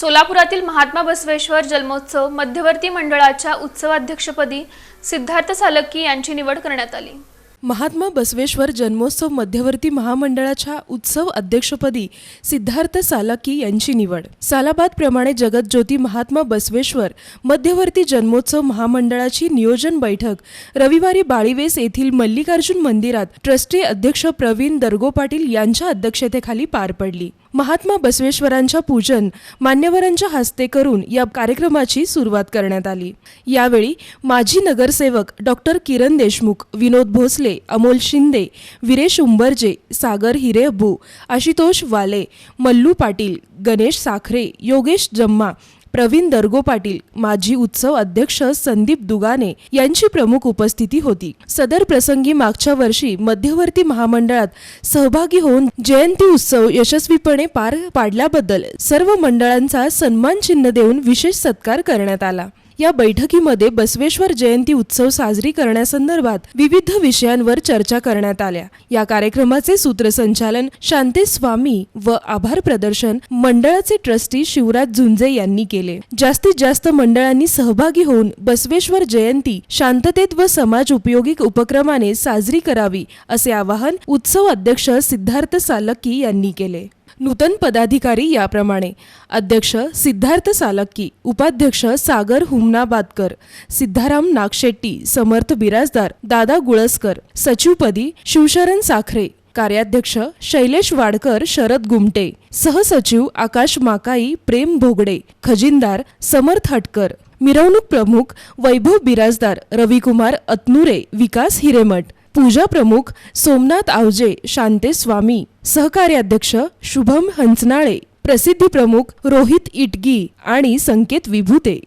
सोलापुरातील महात्मा बसवेश्वर जन्मोत्सव मध्यवर्ती मंडळाच्या उत्सवाध्यक्षपदी सिद्धार्थ सालक्की यांची निवड करण्यात आली. महात्मा बसवेश्वर जन्मोत्सव मध्यवर्ती महामंडळाच्या उत्सव अध्यक्षपदी सिद्धार्थ सालाकी यांची निवड. सालाबाद प्रमाणे जगतज्योती महात्मा बसवेश्वर मध्यवर्ती जन्मोत्सव महामंडळाची नियोजन बैठक रविवारी बाळीवेस येथील मल्लिकार्जुन मंदिरात ट्रस्टी अध्यक्ष प्रवीण दर्गो पाटील यांच्या अध्यक्षतेखाली पार पडली. महात्मा बसवेश्वरांच्या पूजन मान्यवरांच्या हस्ते करून या कार्यक्रमाची सुरुवात करण्यात आली. यावेळी माजी नगरसेवक डॉक्टर किरण देशमुख विनोद भोसले अमोल शिंदे विरेश उंबरजे सागर हिरेअब्बू आशुतोष वाले मल्लू पाटील गणेश साखरे योगेश जम्मा प्रवीण दर्गो पाटील माजी उत्सव अध्यक्ष संदीप दुगाने यांची प्रमुख उपस्थिती होती. सदर प्रसंगी मागच्या वर्षी मध्यवर्ती महामंडळात सहभागी होऊन जयंती उत्सव यशस्वीपणे पार पाडल्याबद्दल सर्व मंडळांचा सन्मान चिन्ह देऊन विशेष सत्कार करण्यात आला. या बैठकीमध्ये बसवेश्वर जयंती उत्सव साजरी करण्यासंदर्भात विविध विषयांवर चर्चा करण्यात आल्या. या कार्यक्रमाचे सूत्रसंचालन शांती स्वामी व आभार प्रदर्शन मंडळाचे ट्रस्टी शिवराज झुंजे यांनी केले. जास्तीत जास्त मंडळांनी सहभागी होऊन बसवेश्वर जयंती शांततेत व समाज उपयोगी उपक्रमाने साजरी करावी असे आवाहन उत्सव अध्यक्ष सिद्धार्थ सालक्की यांनी केले. नूतन पदाधिकारी याप्रमाणे. अध्यक्ष सिद्धार्थ सालक्की उपाध्यक्ष सागर हुमनाबादकर सिद्धाराम नागशेट्टी समर्थ बिराजदार दादा गुळसकर सचिवपदी शिवशरण साखरे कार्याध्यक्ष शैलेश वाडकर शरद गुमटे सहसचिव आकाश माकाई प्रेम भोगडे खजिनदार समर्थ हटकर मिरवणूक प्रमुख वैभव बिराजदार रविकुमार अतनुरे विकास हिरेमठ पूजा प्रमुख सोमनाथ आवजे शांते स्वामी सहकार्याध्यक्ष शुभम हंचनाळे प्रसिद्धी प्रमुख रोहित इटगी आणि संकेत विभूते.